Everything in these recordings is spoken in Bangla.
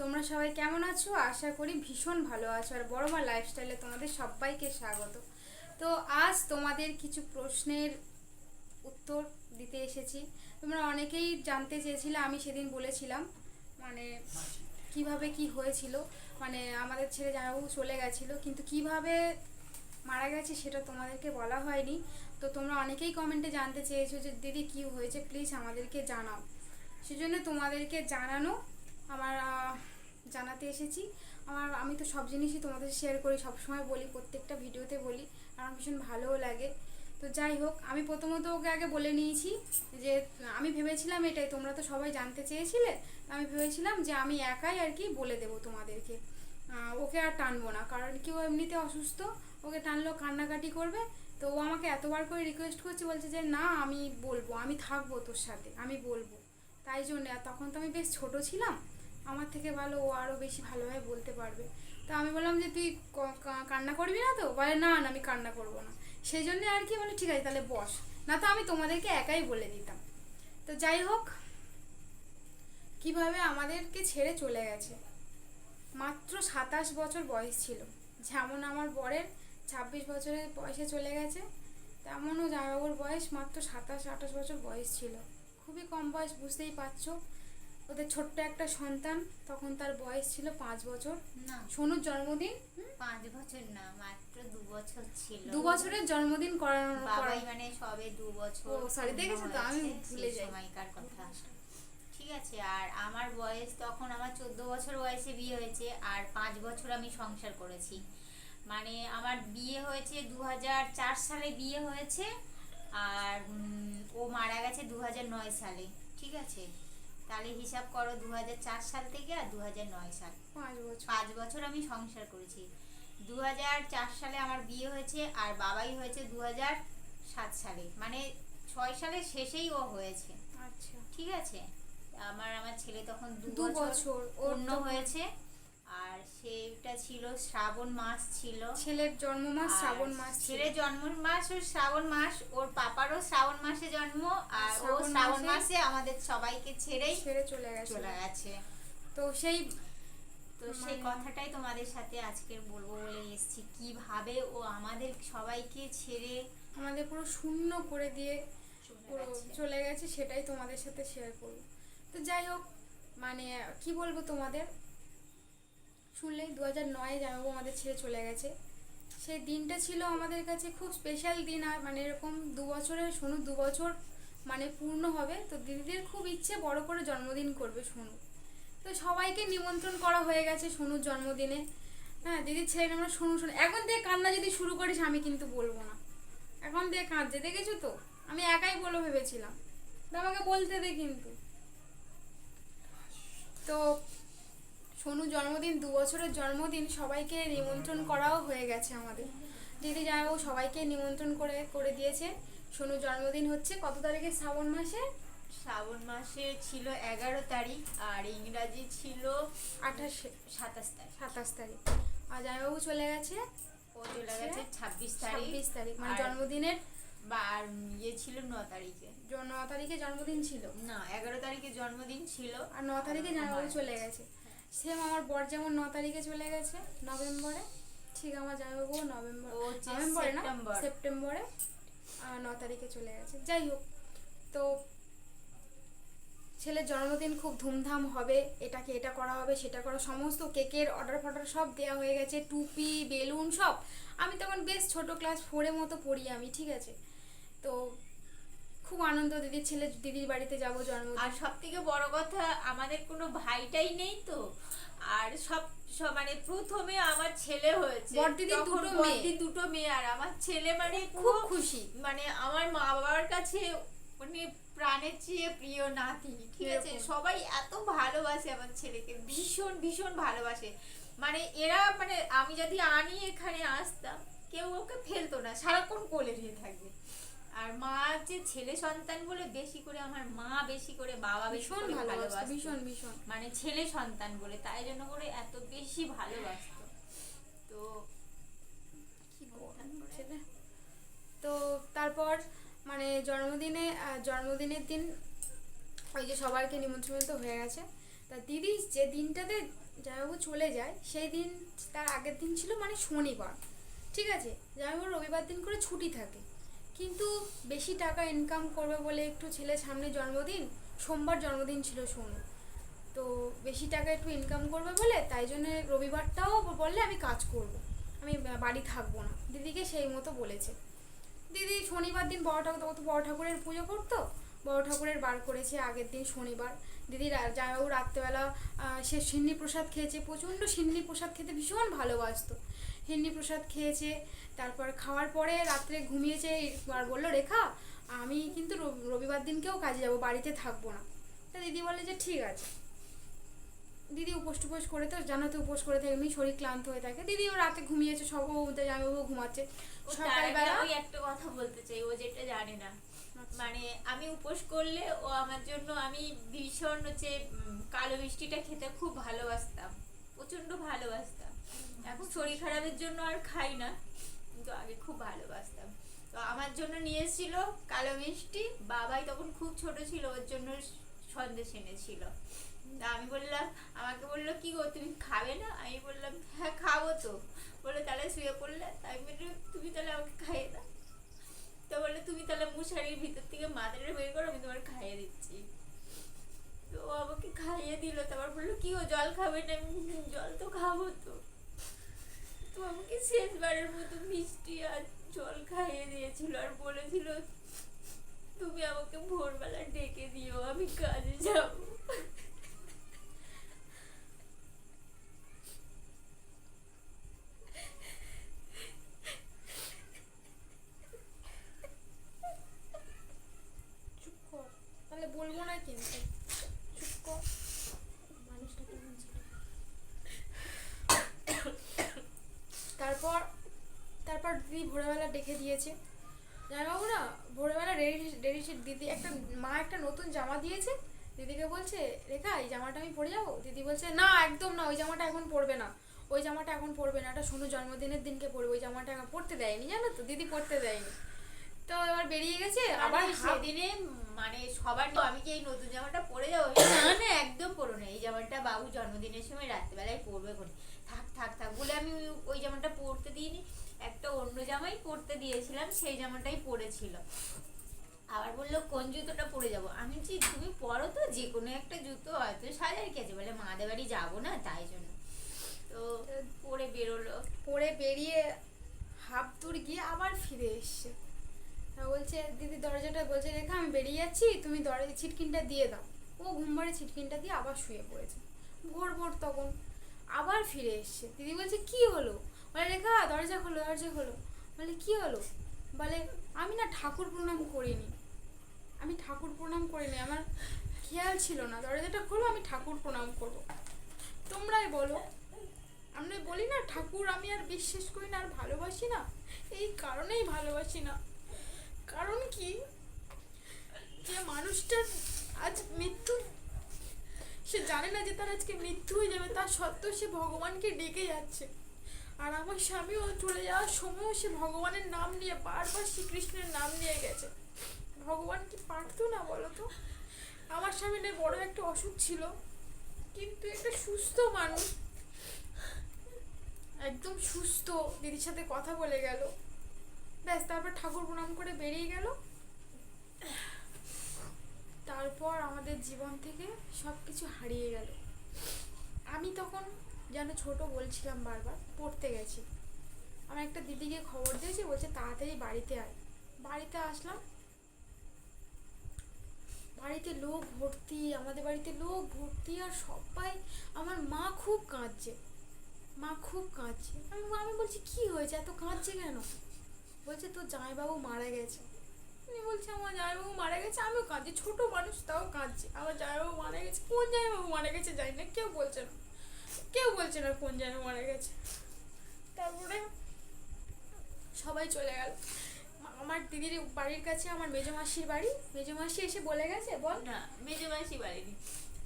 তোমরা সবাই কেমন আছো? আশা করি ভীষণ ভালো আছো আর বড় মা লাইফস্টাইলে তোমাদের সবাইকে স্বাগত। তো আজ তোমাদের কিছু প্রশ্নের উত্তর দিতে এসেছি। তোমরা অনেকেই জানতে চেয়েছিলে, আমি সেদিন বলেছিলাম মানে কীভাবে কি হয়েছিল মানে আমাদের ছেলে জামাইবাবু চলে গেছিল, কিন্তু কীভাবে মারা গেছে সেটা তোমাদেরকে বলা হয়নি। তো তোমরা অনেকেই কমেন্টে জানতে চেয়েছো যে, দিদি, কি হয়েছে? প্লিজ আমাদেরকে জানাও। সেজন্য তোমাদেরকে জানানো আমার জানাতে এসেছি। আমার, আমি তো সব জিনিসই তোমাদের শেয়ার করি, সবসময় বলি, প্রত্যেকটা ভিডিওতে বলি। আমার ভীষণ ভালোও লাগে। তো যাই হোক, আমি প্রথমত ওকে আগে বলে নিয়েছি যে, আমি ভেবেছিলাম এটাই, তোমরা তো সবাই জানতে চেয়েছিলে আমি ভেবেছিলাম যে আমি একাই আর কি বলে দেবো তোমাদেরকে। ওকে আর টানবো না, কারণ কি ও এমনিতে অসুস্থ, ওকে টানলেও কান্নাকাটি করবে। তো ও আমাকে এতবার করে রিকোয়েস্ট করছে, বলছে যে, না, আমি বলব, আমি থাকব তোর সাথে, আমি বলব। তাই জন্য তখন তো আমি বেশ ছোট ছিলাম আমার থেকে ভালো, ও আরও বেশি ভালোভাবে বলতে পারবে। তো আমি বললাম যে, তুই কান্না করবি না তো? বলে, না না, আমি কান্না করব না। সেই জন্য আর কি বলে, ঠিক আছে, তাহলে বস। না তো আমি তোমাদেরকে একাই বলে দিতাম। তো যাই হোক, কীভাবে আমাদেরকে ছেড়ে চলে গেছে? মাত্র সাতাশ বছর বয়স ছিল। যেমন আমার বরের ছাব্বিশ বছরের বয়সে চলে গেছে, তেমনও জামাইবাবুর বয়স মাত্র সাতাশ আঠাশ বছর বয়স ছিল। খুবই কম বয়স, বুঝতেই পারছ? ওদের ছোট্ট একটা সন্তান তখন তার বয়স ছিল পাঁচ বছর। না। সোনুর জন্মদিন? পাঁচ বছর না মাত্র দু বছর ছিল। দু বছরের জন্মদিন করানো বাবাই মানে সবে দু বছর ও, পূর্ণ দেখেছ তো, আমি ভুলে যাই। সময়কার কথা। ঠিক আছে আর আমার বয়স তখন আমার চোদ্দ বছর বয়সে বিয়ে হয়েছে আর পাঁচ বছর আমি সংসার করেছি। মানে আমার বিয়ে হয়েছে দু চার সালে বিয়ে হয়েছে আর ও মারা গেছে দু নয় সালে। ঠিক আছে? তাহলে হিসাব করো দুহাজার চার সাল থেকে আর দুহাজার নয় সাল। পাঁচ বছর। পাঁচ বছর আমি সংসার করেছি। দু চার সালে আমার বিয়ে হয়েছে আর বাবাই হয়েছে দু সাত সালে। মানে ছয় সালের শেষেই ও হয়েছে। আচ্ছা। ঠিক আছে? আমার আমার ছেলে তখন দু বছর তো- হয়েছে। সেটা ছিল শ্রাবণ মাস ছিল। ছেলের জন্ম মাস শ্রাবণ মাস ছেলের জন্ম মাস ও শ্রাবণ মাস ওর পাপারও শ্রাবণ মাসে জন্ম আর ও শ্রাবণ মাসে- আমাদের সবাইকে ছেড়েই ছেড়ে চলে গেছে। চলে গেছে। তো সেই তো সেই মানে- কথাটাই তোমাদের সাথে আজকের বলব বলে এসেছি। কীভাবে ও আমাদের সবাইকে ছেড়ে আমাদের পুরো শূন্য করে দিয়ে পুরো। চলে গেছে সেটাই তোমাদের সাথে শেয়ার করব। তো যাই হোক মানে কি বলব তোমাদের? শুনলেই দু হাজার নয়ে জামাইবাবু আমাদের ছেড়ে চলে গেছে। সেই দিনটা ছিল আমাদের কাছে খুব স্পেশাল দিন, আর মানে এরকম দু বছরের, সোনু দু বছর মানে পূর্ণ হবে, তো দিদিদের খুব ইচ্ছে বড় করে জন্মদিন করবে সোনু। তো সবাইকে নিমন্ত্রণ করা হয়ে গেছে সোনুর জন্মদিনে। হ্যাঁ দিদির ছেলে আমরা সোনু সোনু। এখন থেকে কান্না যদি শুরু করিস, আমি কিন্তু বলব না। এখন দিয়ে কাঁদছে, দেখেছ তো? আমি একাই বলে ভেবেছিলাম। তো আমাকে বলতে দে কিন্তু। তো সোনু জন্মদিন দু বছরের জন্মদিন সবাইকে নিমন্ত্রণ করাও হয়ে গেছে আমাদের। দিদি জামাইবাবু সবাইকে নিমন্ত্রণ করে করে দিয়েছে। সোনু জন্মদিন হচ্ছে কত তারিখে? শ্রাবণ মাসে? শ্রাবণ মাসে ছিল এগারো তারিখ আর ইংরাজি ছিল আঠাশে সাতাশ তারিখ। সাতাশ তারিখ। আর জামাইবাবু চলে গেছে? ও চলে গেছে ছাব্বিশ তারিখ ছাব্বিশ তারিখ। মানে জন্মদিনের? বা আর ইয়ে ছিল ন তারিখে। ন তারিখে জন্মদিন ছিল? না এগারো তারিখে জন্মদিন ছিল। আর ন তারিখে জামাইবাবু চলে গেছে। সেম আমার বর যেমন ন তারিখে চলে গেছে নভেম্বরে ঠিক আমার জামাইবাবু নভেম্বর নভেম্বরে না সেপ্টেম্বরে। ন তারিখে চলে গেছে যাই হোক। তো ছেলের জন্মদিন খুব ধুমধাম হবে এটাকে এটা করা হবে সেটা করা সমস্ত কেকের অর্ডার ফর্ডার সব দেওয়া হয়ে গেছে টুপি বেলুন সব। আমি তখন বেশ ছোট ক্লাস ফোরের মতো পড়ি আমি ঠিক আছে। তো খুব আনন্দ দিদির ছেলে দিদির বাড়িতে যাব জন্মদিন আর সব থেকে বড় কথা আমাদের কোনো ভাইটাই নেই তো। আর সব মানে প্রথমে আমার ছেলে হয়েছে। বড়দিদির তখন দুটো মেয়ে। দুটো মেয়ে। আর আমার ছেলে মানে খুব খুশি। মানে আমার মা বাবার কাছে মানে প্রাণের চেয়ে প্রিয় নাতি ঠিক আছে? সবাই এত ভালোবাসে আমার ছেলেকে ভীষণ ভীষণ ভালোবাসে। মানে এরা মানে আমি যদি আনি এখানে আসতাম কেউ ওকে ফেলতো না সারাক্ষণ কোলে নিয়ে থাকবে। আর মা যে ছেলে সন্তান বলে বেশি করে আমার মা বেশি করে বাবা ভীষণ ভালোবাসতো ভীষণ ভীষণ। মানে ছেলে সন্তান বলে তাই জন্য করে এত বেশি ভালোবাসতো। তো কি তো তারপর মানে জন্মদিনে জন্মদিনের দিন ওই যে সবাইকে নিমন্ত্রণ তো হয়ে গেছে। তা দিদি যে দিনটাতে জামাইবাবু চলে যায় সেই দিন তার আগের দিন ছিল মানে শনিবার। ঠিক আছে? জামাইবাবু রবিবার দিন করে ছুটি থাকে। কিন্তু বেশি টাকা ইনকাম করবে বলে একটু ছেলে সামনে জন্মদিন, সোমবার জন্মদিন ছিল সোনু। তো বেশি টাকা একটু ইনকাম করবে বলে তাই জন্য রবিবারটাও বললে আমি কাজ করব। আমি বাড়ি থাকব না। দিদিকে সেই মতো বলেছে। দিদি শনিবার দিন বড় ঠাকুর তো বড় ঠাকুরের পুজো করতো, বড় ঠাকুরের বার করেছে আগের দিন শনিবার। দিদি জামাইবাবু রাত্রেবেলা সে সিন্নি প্রসাদ খেয়েছে, প্রচণ্ড সিন্নি প্রসাদ খেতে ভীষণ ভালোবাসতো। সিন্নি প্রসাদ খেয়েছে। তারপর খাওয়ার পরে রাত্রে ঘুমিয়েছে আর বলল রেখা আমি কিন্তু রবি- রবিবার দিনকেও কাজে যাব বাড়িতে থাকব না। তা দিদি বলে যে ঠিক আছে। দিদি উপোস টুপোস করে তো জানো তো উপোস করে থাকে এমনি শরীর ক্লান্ত হয়ে থাকে। দিদি ও রাতে ঘুমিয়েছে সব ও জামাইবাবু ঘুমাচ্ছে। সকালবেলা ওই একটা কথা বলতে চাই ও যেটা জানে না। মানে আমি উপোস করলে ও আমার জন্য আমি ভীষণ হচ্ছে কালো মিষ্টিটা খেতে খুব ভালোবাসতাম প্রচণ্ড ভালোবাসতাম। এখন শরীর খারাপের জন্য আর খাই না, কিন্তু আগে খুব ভালোবাসতাম। তো আমার জন্য নিয়ে এসেছিল কালো মিষ্টি, বাবাই তখন খুব ছোট ছিল, ওর জন্য সন্দেশ এনেছিল। আমি বললাম, আমাকে বলল, কি গো, তুমি খাবে না? আমি বললাম হ্যাঁ খাব তো। বলে তাহলে শুয়ে পড়লে? তাই বলল তুমি তাহলে আমাকে খাইয়ে দাও। তো বলল, তুমি তাহলে মশারির ভিতর থেকে মাথাটা বের করো, আমি তোমার খাইয়ে দিচ্ছি। তো আমাকে খাইয়ে দিল, তারপর বলল, কি ও জল খাবে না? জল তো খাব তো। তো আমাকে শেষবারের মতো মিষ্টি আর জল খাইয়ে দিয়েছিল আর বলেছিল, তুমি আমাকে ভোরবেলা ডেকে দিও, আমি কাজে যাব চুপ কর তাহলে বলব না কিন্তু চুপ কর মানুষটা কেমন ছিল তারপর তারপর দিদি ভোরবেলা ডেকে দিয়েছে জামাইবাবু না ভোরবেলা রেডি রেডি দিদি একটা মা একটা নতুন জামা দিয়েছে? দিদিকে বলছে রেখা এই জামাটা আমি পরে যাব? দিদি বলছে না একদম না ওই জামাটা এখন পরবে না। ওই জামাটা এখন পরবে না। এটা শুনু জন্মদিনের দিনকে পরবে। ওই জামাটা এখন পরতে দেয়নি জানো তো? দিদি পরতে দেয়নি। তো এবার বেরিয়ে গেছে আবার আবার সেদিনে মানে সবার তো আমি কি এই নতুন জামাটা পরে যাব? না না একদম পরো না। এই জামাটা বাবু জন্মদিনের সময় রাত্রেবেলায় পরবে করে থাক থাক থাক বলে আমি ওই- ওই জামাটা পরতে দিইনি। একটা অন্য জামাই পরতে দিয়েছিলাম সেই জামাটাই পরেছিল। আবার বলল, কোন জুতোটা পরে যাব? আমি বলছি, তুমি পরো তো যে কোনো একটা জুতো, হয়তো সাজার কি আছে? বলে মাদের বাড়ি যাব না, তাই জন্য। তো পরে বেরোলো। পরে বেরিয়ে হাফ দূর গিয়ে আবার ফিরে এসছে। বলছে, দিদি দরজাটা বলছে, রেখা, আমি বেরিয়ে যাচ্ছি, তুমি দরজা, ছিটকিনটা দিয়ে দাও। ও ঘুমবারে ছিটকিনটা দিয়ে আবার শুয়ে পড়েছে। ভোর ভোর তখন আবার ফিরে এসছে। দিদি বলছে, কি হলো? বলে, রেখা, দরজা খোলো দরজা খোলো। বলে, কি হলো? বলে, আমি না ঠাকুর প্রণাম করিনি। আমি ঠাকুর প্রণাম করিনি, আমার খেয়াল ছিল না। দরজাটা খোলো, আমি ঠাকুর প্রণাম করব। তোমরাই বলো। আমরা বলি না, ঠাকুর আমি আর বিশ্বাস করি না, আর ভালোবাসি না। এই কারণেই ভালোবাসি না। কারণ কি? যে মানুষটার আজ মৃত্যু, সে জানে না যে তার আজকে মৃত্যু হয়ে যাবে, তার সত্ত্বেও সে ভগবানকে ডেকে যাচ্ছে। আর আমার স্বামীও চলে যাওয়ার সময়ও সে ভগবানের নাম নিয়ে, বারবার শ্রীকৃষ্ণের নাম নিয়ে গেছে। ভগবান কি পারতো না বলো তো আমার স্বামীর বড় একটা অসুখ ছিল, কিন্তু একটা সুস্থ মানুষ। একদম সুস্থ, দিদির সাথে কথা বলে গেল। ব্যাস, তারপর ঠাকুর প্রণাম করে বেরিয়ে গেল। তারপর আমাদের জীবন থেকে সব কিছু হারিয়ে গেল। আমি তখন যেন ছোট বলছিলাম বারবার, পড়তে গেছি। আমার একটা দিদিকে খবর দিয়েছি, বলছে তাড়াতাড়ি বাড়িতে আয়। বাড়িতে আসলাম বাড়িতে লোক ভর্তি, আমাদের বাড়িতে লোক ভর্তি আর সবাই, আমার মা খুব কাঁদছে। মা খুব কাঁদছে। আমি আমি বলছি, কি হয়েছে? এত কাঁদছে কেন? বলছে, তোর জামাইবাবু মারা গেছে। আমি বলছি, আমার জামাইবাবু মারা গেছে? আমিও কাঁদছি। ছোট মানুষ, তাও কাঁদছে। আমার জামাইবাবু মারা গেছে? কোন জামাইবাবু মারা গেছে জানি না। কেউ বলছে না। কেউ বলছে না কোন জামাই মারা গেছে। তারপরে সবাই চলে গেল। আমার দিদির বাড়ির কাছে আমার মেজো মাসির বাড়ি। মেজ মাসি এসে বলে গেছে, বল। না, মেজো মাসি বাড়ি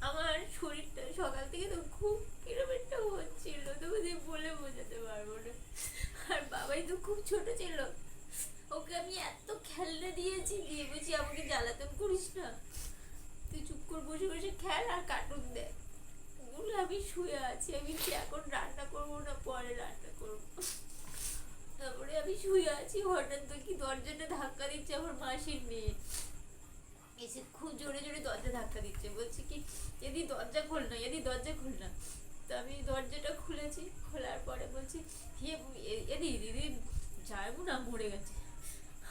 আমার শরীরটা সকাল থেকে তো খুব কিরম একটা হচ্ছিল যে বলে বোঝাতে পারব না। আর বাবাই তো খুব ছোট ছিল। ওকে আমি এত খেলনা দিয়েছি, দিয়ে বুঝি আমাকে জ্বালাতন করিস না। তুই চুপ করে বসে বসে খেল আর কার্টুন দেখ। আমি শুয়ে আছি, আমি এখন রান্না করব না পরে রান্না করব? শুয়ে আছি আমি দরজাটা ধাক্কা দিচ্ছে আমার মাসির মেয়ে। এসে খুব জোরে জোরে দরজা ধাক্কা দিচ্ছে বলছে কি এদি দরজা খোল না এদি দরজা খোল না। তো আমি দরজাটা খুলেছি খোলার পরে বলছি হে এদি দিদি যাইবো না মরে গেছে।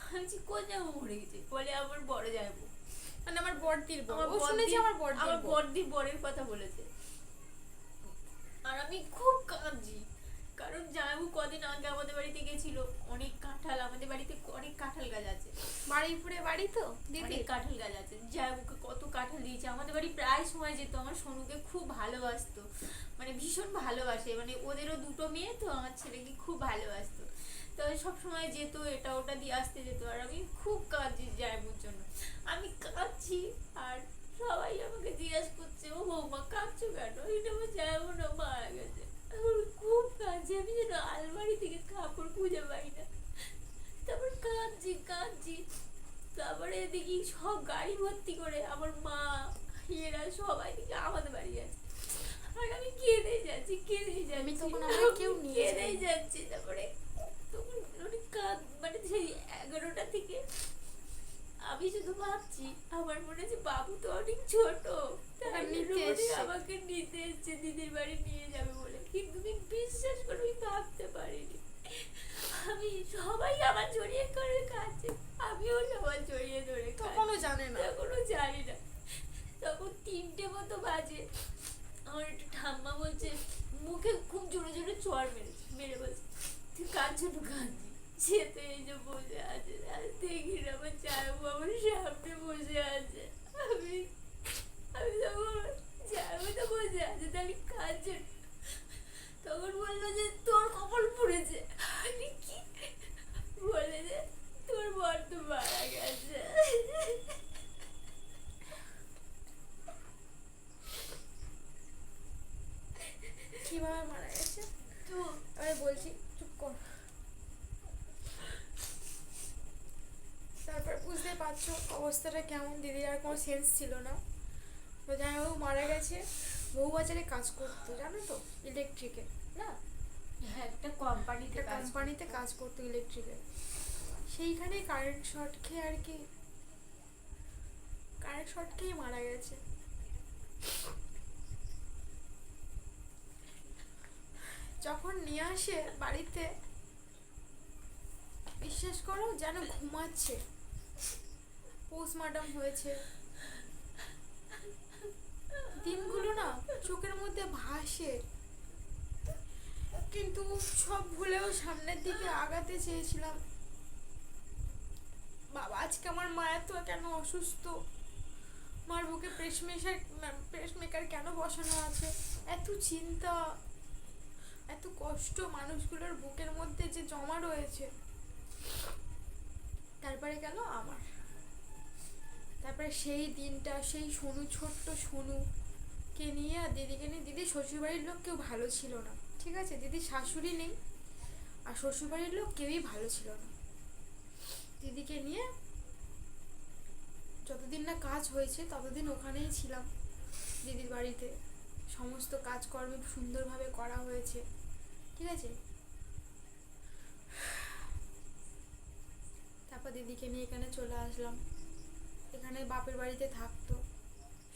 আমি বলছি কোন যাব মরে গেছে? বলে আমার বড় যাইবো। মানে আমার বড়দির আমার শুনেছি আমার বড়দির আমার বড়দির বরের কথা বলেছে। আর আমি খুব কাঁদছি। কারণ জামাইবু কদিন আগে আমাদের বাড়িতে গেছিল। অনেক কাঁঠাল আমাদের বাড়িতে অনেক কাঁঠাল গাছ আছে। বাড়িপুরে বাড়ি তো দিদি? অনেক কাঁঠাল গাছ আছে। জামাইবুকে কত কাঁঠাল দিয়েছে। আমাদের বাড়ি প্রায় সময় যেত আমার সোনুকে খুব ভালোবাসতো। মানে ভীষণ ভালোবাসে। মানে ওদেরও দুটো মেয়ে তো আমার ছেলেকে খুব ভালোবাসতো। তো সব সময় যেত এটা ওটা দিয়ে আসতে যেত। আর আমি খুব কাঁদছি জায়বুর জন্য। আমি কাঁদছি আর সবাই আমাকে জিজ্ঞাসা করছে ও বৌমা কাঁদছো কেন? এটা আমার যাব না মারা গেছে আমি খুব কাঁদছি আমি যেন আলমারি থেকে কাপড় খুঁজে পাই না। তারপর কাঁদছি কাঁদছি। তারপরে দেখি সব গাড়ি ভর্তি করে আমার মা এরা সবাই দিকে আমাদের বাড়ি যাচ্ছে। আর আমি কেঁদে যাচ্ছি কেঁদে যাচ্ছি। তখন আমাকে কেউ কেঁদে যাচ্ছি। তারপরে তখন অনেক কাঁদ মানে সেই এগারোটা থেকে আমি শুধু ভাবছি আমার মনে হচ্ছে বাবু তো অনেক ছোট। মনে এসছে। আমাকে নিতে এসছে দিদির বাড়ি নিয়ে যাবে বিশ্বাস করে ভাবতে পারিনি। আমি সবাই আমার জড়িয়ে করে কাছে আমিও সবার জড়িয়ে ধরে কাঁদছি। তখনও জানে না। তখনও জানি না। তখন তিনটে মতো বাজে। আমার একটা ঠাম্মা বলছে মুখে খুব জোরে জোরে চড় মেরেছে মেরে বলছে তুই কার জন্য কাঁদছি সে এই যে বসে আছে আর দেখি না আমার চাইব আমার সামনে বসে আছে। আমি আমি তখন চাইব তো বসে আছে তাহলে জন্য তখন বলল যে তোর কপাল পড়েছে। কি বলে যে তোর বর তো মারা গেছে। কীভাবে মারা গেছে? তো আমি বলছি চুপ কর। তারপর বুঝতে পারছ অবস্থাটা কেমন দিদির আর কোনো সেন্স ছিল না। তো যাই হোক মারা গেছে। বউবাজারে কাজ করতো জানো তো? ইলেকট্রিকে না? হ্যাঁ একটা কোম্পানিতে কোম্পানিতে কাজ করতো। ইলেকট্রিকে সেইখানে কারেন্ট শর্ট খেয়ে আর কি কারেন্ট শর্ট খেয়ে মারা গেছে। যখন নিয়ে আসে বাড়িতে বিশ্বাস করো যেন ঘুমাচ্ছে। পোস্টমার্টম হয়েছে। দিনগুলো চোখের মধ্যে ভাসে। কিন্তু সব ভুলেও সামনের দিকে আগাতে চেয়েছিলাম। বাবা, আজকে আমার মা এত কেন অসুস্থ? মার বুকে প্রেসমেশার প্রেসমেকার কেন বসানো আছে? এত চিন্তা, এত কষ্ট মানুষগুলোর বুকের মধ্যে যে জমা রয়েছে। তারপরে গেল আমার। তারপরে সেই দিনটা, সেই সোনু, ছোট্ট সোনুকে নিয়ে আর দিদিকে নিয়ে, দিদি শ্বশুরবাড়ির লোক কেউ ভালো ছিল না, ঠিক আছে? দিদি শাশুড়ি নেই, আর শ্বশুরবাড়ির লোক কেউই ভালো ছিল না। দিদিকে নিয়ে যতদিন না কাজ হয়েছে, ততদিন ওখানেই ছিলাম দিদির বাড়িতে। সমস্ত কাজকর্ম সুন্দরভাবে করা হয়েছে, ঠিক আছে? তারপর দিদিকে নিয়ে এখানে চলে আসলাম। এখানে বাপের বাড়িতে থাকতো।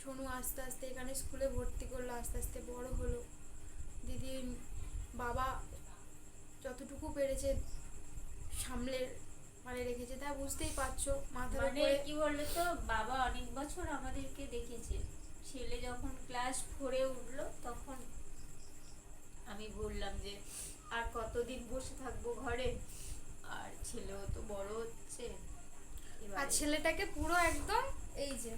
সোনু আস্তে আস্তে এখানে স্কুলে ভর্তি করল আস্তে আস্তে বড় হলো। দিদির বাবা যতটুকু পেরেছে সামলে মানে রেখেছে তা বুঝতেই পারছ মাথার মানে কি বলল তো বাবা অনেক বছর আমাদেরকে দেখেছে। ছেলে যখন ক্লাস ফোরে উঠল তখন আমি বললাম যে আর কতদিন বসে থাকব ঘরে? আর ছেলেও তো বড় হচ্ছে। আর ছেলেটাকে পুরো একদম এই যে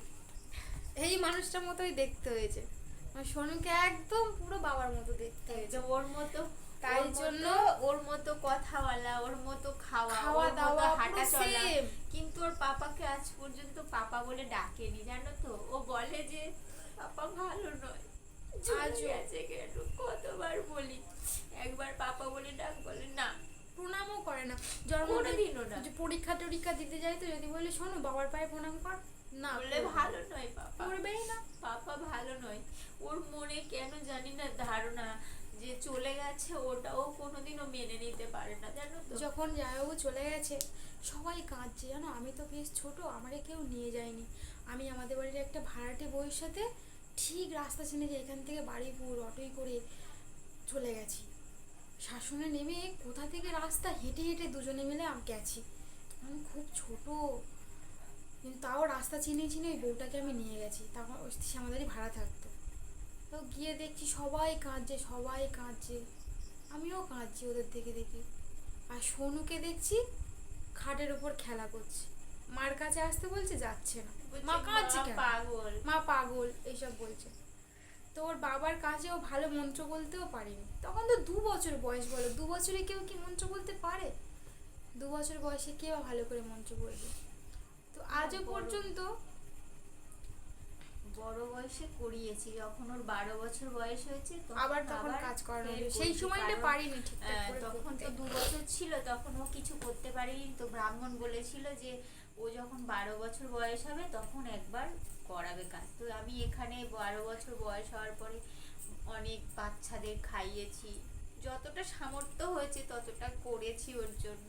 এই মানুষটার মতোই দেখতে হয়েছে। মানে সোনুকে একদম পুরো বাবার মতো দেখতে হয়েছে। ওর মতো তাই জন্য- ওর মতো কথা বলা ওর মতো খাওয়া খাওয়া দাওয়া হাঁটা চলা কিন্তু ওর পাপাকে আজ পর্যন্ত পাপা বলে ডাকেনি জানো তো? ও বলে যে পাপা ভালো নয় চলে আজও। কেন? কতবার বলি? একবার পাপা বলে ডাক বলে না। প্রণামও করে না। জন্ম কোনোদিনও না। যে পরীক্ষা টরীক্ষা দিতে যাই তো যদি বলে শোনো বাবার পায়ে প্রণাম কর। না বললে ভালো নয় পাপা করবেই না। পাপা ভালো নয়। ওর মনে কেন জানি না ধারণা যে চলে গেছে ওটাও কোনোদিনও মেনে নিতে পারে না জানো তো। যখন জামাইবাবু চলে গেছে সবাই কাঁদছে জানো? আমি তো বেশ ছোট আমারে কেউ নিয়ে যায়নি। আমি আমাদের বাড়ির একটা ভাড়াটে বউয়ের সাথে ঠিক রাস্তা চিনে যে এখান থেকে বাড়িপুর অটোই করে চলে গেছি। শাসনে নেমে কোথা থেকে রাস্তা হেঁটে হেঁটে দুজনে মিলে আমি গেছি। আমি খুব ছোট কিন্তু তাও রাস্তা চিনে চিনে ওই বউটাকে আমি নিয়ে গেছি। তখন ওই সে আমাদেরই ভাড়া থাকতো। তো গিয়ে দেখছি সবাই কাঁদছে সবাই কাঁদছে। আমিও কাঁদছি ওদের দেখে দেখে। আর সোনুকে দেখছি খাটের উপর খেলা করছে। মার কাছে আসতে বলছে যাচ্ছে না। মা কাঁদছে কেন? পাগল। মা পাগল এইসব বলছে। তো ওর বাবার কাছেও ভালো মন্ত্র বলতেও পারিনি। তখন তো দু বছর বয়স বলো। দু বছরে কেউ কি মন্ত্র বলতে পারে? দু বছর বয়সে কেউ ভালো করে মন্ত্র বলবে? তো আজও পর্যন্ত বড় বয়সে করিয়েছি। যখন ওর বারো বছর বয়স হয়েছে আবার তখন কাজ করানো সেই সময়টা পারিনি ঠিকঠাক তখন তো দু বছর ছিল তখন ও কিছু করতে পারেনি। তো ব্রাহ্মণ বলেছিল যে ও যখন বারো বছর বয়স হবে তখন একবার করাবে কাজ। তো আমি এখানে বারো বছর বয়স হওয়ার পরে অনেক বাচ্চাদের খাইয়েছি। যতটা সামর্থ্য হয়েছে ততটা করেছি ওর জন্য।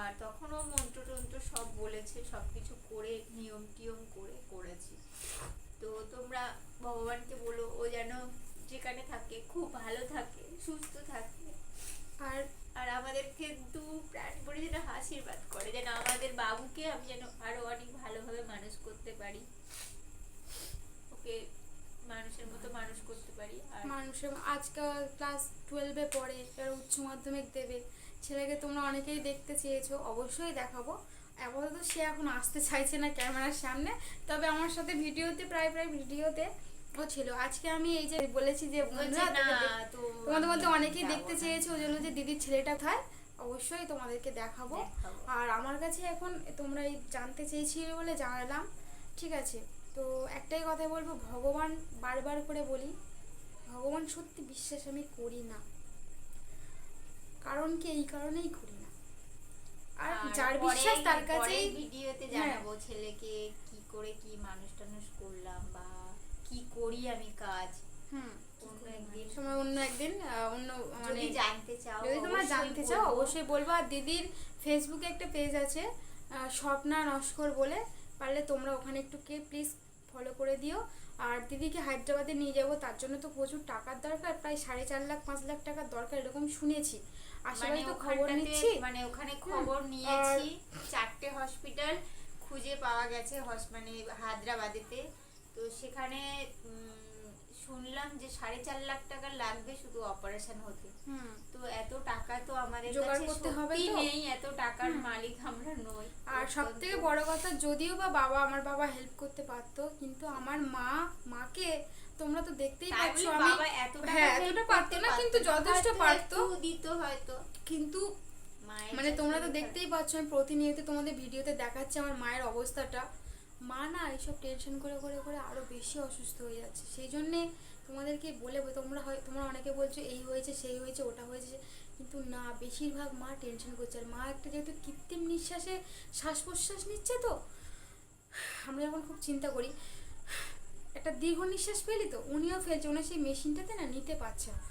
আর তখন ও মন্ত্র টন্ত্র সব বলেছে সব কিছু করে নিয়ম টিয়ম করে করেছি। তো তোমরা ভগবানকে বলো ও যেন যেখানে থাকে খুব ভালো থাকে সুস্থ থাকে। আর আর আমাদেরকে দু প্রাণ করে যেন আশীর্বাদ করে যেন আমাদের বাবুকে আমি যেন আরও অনেক ভালোভাবে মানুষ করতে পারি। ওকে মানুষের মতো মানুষ করতে পারি আর মানুষের আজকাল ক্লাস টুয়েলভে পড়ে এবার উচ্চ মাধ্যমিক দেবে। ছেলেকে তোমরা অনেকেই দেখতে চেয়েছো অবশ্যই দেখাবো। আপাতত সে এখন আসতে চাইছে না ক্যামেরার সামনে তবে আমার সাথে ভিডিওতে প্রায় প্রায় ভিডিওতে ও ছিল। আজকে আমি এই যে বলেছি যে তোমাদের মধ্যে অনেকেই দেখতে। চেয়েছে ওই জন্য যে দিদির ছেলেটা কোথায় অবশ্যই তোমাদেরকে দেখাবো। দেখাবো। আর আমার কাছে এখন তোমরা এই জানতে চেয়েছিলে বলে জানালাম ঠিক আছে? তো একটাই কথা বলব ভগবান বারবার করে বলি ভগবান সত্যি বিশ্বাস আমি করি না। কারণ কি এই কারণেই করি না। আর যার বিশ্বাস তার কাছেই ভিডিওতে হ্যাঁ। জানাব ছেলেকে কি করে কি মানুষ টানুষ করলাম বা কি করি আমি কাজ। হুম অন্য একদিন। সময় অন্য একদিন অন্য মানে জানতে চাও যদি তোমরা অবশ্যই জানতে চাও বলব। অবশ্যই বলব। আর দিদির ফেসবুকে একটা পেজ আছে স্বপ্না নস্কর বলে। পারলে তোমরা ওখানে একটু কে প্লিজ ফলো করে দিও। আর দিদিকে হায়দ্রাবাদে নিয়ে যাব তার জন্য তো প্রচুর টাকার দরকার। প্রায় সাড়ে চার লাখ পাঁচ লাখ টাকার দরকার এরকম শুনেছি। মানে ওখানটাতে- মানে ওখানে খবর নিয়েছি। চারটে হসপিটাল খুঁজে পাওয়া গেছে মানে হায়দ্রাবাদেতে। তো সেখানে শুনলাম যে সাড়ে চার লাখ টাকা লাগবে শুধু অপারেশন হতে। তো এত টাকা তো আমাদের কাছে করতে হবে নেই এত টাকার মালিক আমরা নই আর সব থেকে বড় কথা যদিও বা বাবা আমার বাবা হেল্প করতে পারতো কিন্তু আমার মা মাকে তোমরা তো দেখতেই তাই পাচ্ছ আমি হ্যাঁ এতটা পারতো না কিন্তু যথেষ্ট পারতো। দিত হয়তো। কিন্তু মানে তোমরা তো দেখতেই পাচ্ছ আমি প্রতিনিয়ত তোমাদের ভিডিওতে দেখাচ্ছি আমার মায়ের অবস্থাটা। মা না এইসব টেনশন করে করে করে আরও বেশি অসুস্থ হয়ে যাচ্ছে। সেই জন্যে তোমাদেরকে বলে তোমরা হয় তোমরা অনেকে বলছো এই হয়েছে সেই হয়েছে ওটা হয়েছে কিন্তু না বেশিরভাগ মা টেনশন করছে। আর মা একটা যেহেতু কৃত্রিম নিঃশ্বাসে শ্বাস প্রশ্বাস নিচ্ছে তো আমরা যখন খুব চিন্তা করি। একটা দীর্ঘ নিঃশ্বাস ফেলি তো উনিও ফেলছে ওনার সেই মেশিনটাতে না নিতে পারছে না।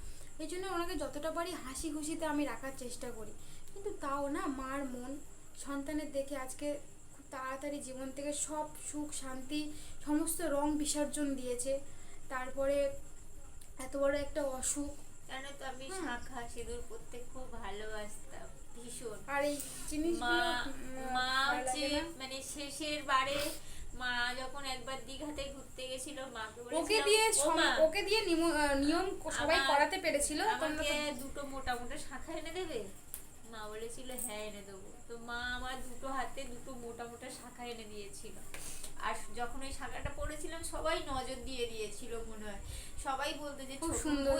এই জন্য ওনাকে যতটা পারি হাসি খুশিতে আমি রাখার চেষ্টা করি। কিন্তু তাও না মার মন সন্তানের দেখে আজকে খুব তাড়াতাড়ি জীবন থেকে সব সুখ শান্তি সমস্ত রং বিসর্জন দিয়েছে। তারপরে এত বড় একটা অসুখ। কেন তো আমি। শাঁখা সিঁদুর পরতে খুব ভালোবাসতাম ভীষণ। আর এই মা মা হচ্ছে মানে শেষের বারে মা যখন একবার দীঘাতে ঘুরতে গেছিল মাকে ওকে দিয়ে "ও সম- মা, ওকে দিয়ে নিয়ম সবাই করাতে পেরেছিল আমাকে দুটো মোটা মোটা শাখা এনে দেবে? মা বলেছিল হ্যাঁ এনে দেবো। তো মা আমার দুটো হাতে দুটো মোটা মোটা শাখা এনে দিয়েছিল। আর যখন ওই শাখাটা পড়েছিলাম সবাই নজর দিয়ে দিয়েছিল মনে হয়। সবাই বলতো যে খুব সুন্দর।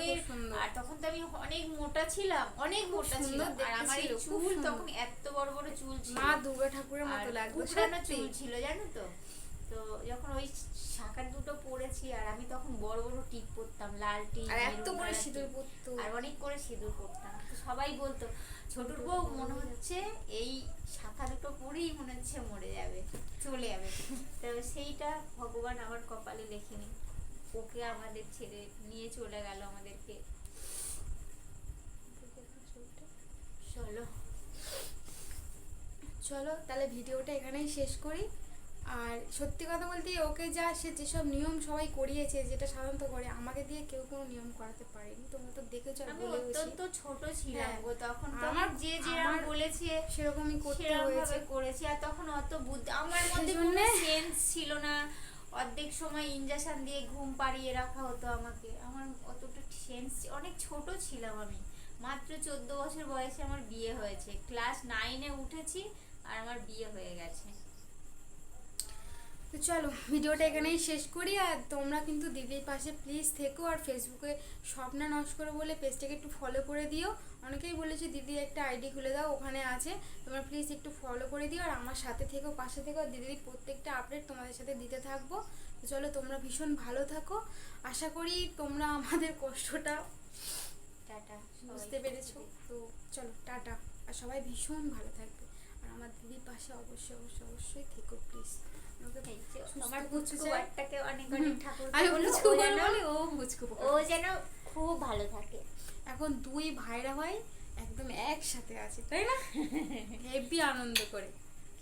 আর তখন তো আমি অনেক মোটা ছিলাম অনেক মোটা ছিলাম। আর আমার এই ছিল, চুল তখন এত বড় বড় চুল ছিল। মা দুর্গা ঠাকুরের মতো লাগতো চুল ছিল জানো তো? তো যখন ওই শাখার দুটো আর আমি তখন বড় বড় টিপ পরতাম লাল টিপ আর এত করে সিঁদুর পরতো। আর অনেক করে সিঁদুর পরতাম। সবাই বলতো বউ মনে হচ্ছে এই শাখা দুটো পরেই মনে হচ্ছে মরে যাবে চলে যাবে। তো সেইটা ভগবান আমার কপালে লেখেনি। ওকে আমাদের ছেড়ে নিয়ে চলে গেল আমাদেরকে। চলো। চলো তাহলে ভিডিওটা এখানেই শেষ করি। আর সত্যি কথা বলতে ওকে যা সে যেসব নিয়ম সবাই করিয়েছে যেটা সাধারণত করে আমাকে দিয়ে কেউ কোনো নিয়ম করাতে পারেনি। তোমরা তো দেখেছ আমি অত্যন্ত ছোট ছিলাম হ্যাঁ। গো তখন আমার- যে যেরকম বলেছে সেরকমই করতে হয়েছে। করেছি আর তখন অত বুদ্ধি আমার মধ্যে কোনো সেন্স ছিল না। অর্ধেক সময় ইনজেকশন দিয়ে ঘুম পাড়িয়ে রাখা হতো আমাকে। আমার অতটা সেন্স অনেক ছোট ছিলাম আমি। মাত্র চোদ্দ বছর বয়সে আমার বিয়ে হয়েছে। ক্লাস নাইনে উঠেছি আর আমার বিয়ে হয়ে গেছে। তো চলো ভিডিওটা এখানেই শেষ করি আর তোমরা কিন্তু দিদির পাশে প্লিজ থেকো আর ফেসবুকে স্বপ্না নস্কর বলে পেজটাকে একটু ফলো করে দিও। অনেকেই বলেছে দিদি একটা আইডি খুলে দাও ওখানে আছে। তোমরা প্লিজ একটু ফলো করে দিও আর আমার সাথে থেকো পাশে থেকো। আর দিদির প্রত্যেকটা আপডেট তোমাদের সাথে দিতে থাকব। তো চলো তোমরা ভীষণ ভালো থাকো। আশা করি তোমরা আমাদের কষ্টটা টাটা বুঝতে পেরেছ। তো চলো টাটা। আর সবাই ভীষণ ভালো থাকবে। আর আমার দিদির পাশে অবশ্যই অবশ্যই অবশ্যই থেকো প্লিজ পুচকু। অনেক অনেক ঠাকুর আমি বলো, ও যেন- ও যেন খুব ভালো থাকে। এখন দুই ভাইরা ভাই একদম একসাথে আছে তাই না? হেভি আনন্দ করে।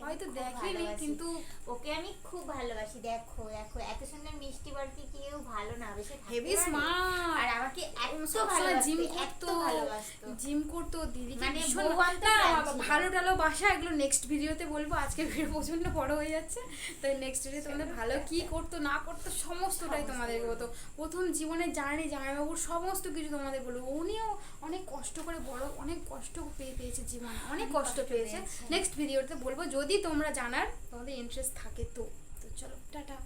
হয়তো দেখেনি কিন্তু ওকে আমি খুব ভালোবাসি দেখো দেখো এত সুন্দর মিষ্টি বাড়তি কেউ ভালো না বেশি হেভি স্মার্ট আর আমাকে এত জিম করতো জিম করতো দিদিকে মানে। ভালো টালো বাসা এগুলো নেক্সট ভিডিওতে বলব আজকে ভিডিও প্রচণ্ড বড় হয়ে যাচ্ছে। তাই নেক্সট ভিডিও তোমাদের ভালো কি করতো না করতো সমস্তটাই সমস্ত। তোমাদের। বলতো প্রথম জীবনে জার্নি জামাইবাবুর সমস্ত কিছু তোমাদের বলব। উনিও অনেক কষ্ট করে বড় অনেক কষ্ট পেয়ে পেয়েছে জীবনে অনেক কষ্ট পেয়েছে। নেক্সট ভিডিওতে বলব যদি তোমরা জানার তোমাদের ইন্টারেস্ট থাকে তো। তো চলো টাটা।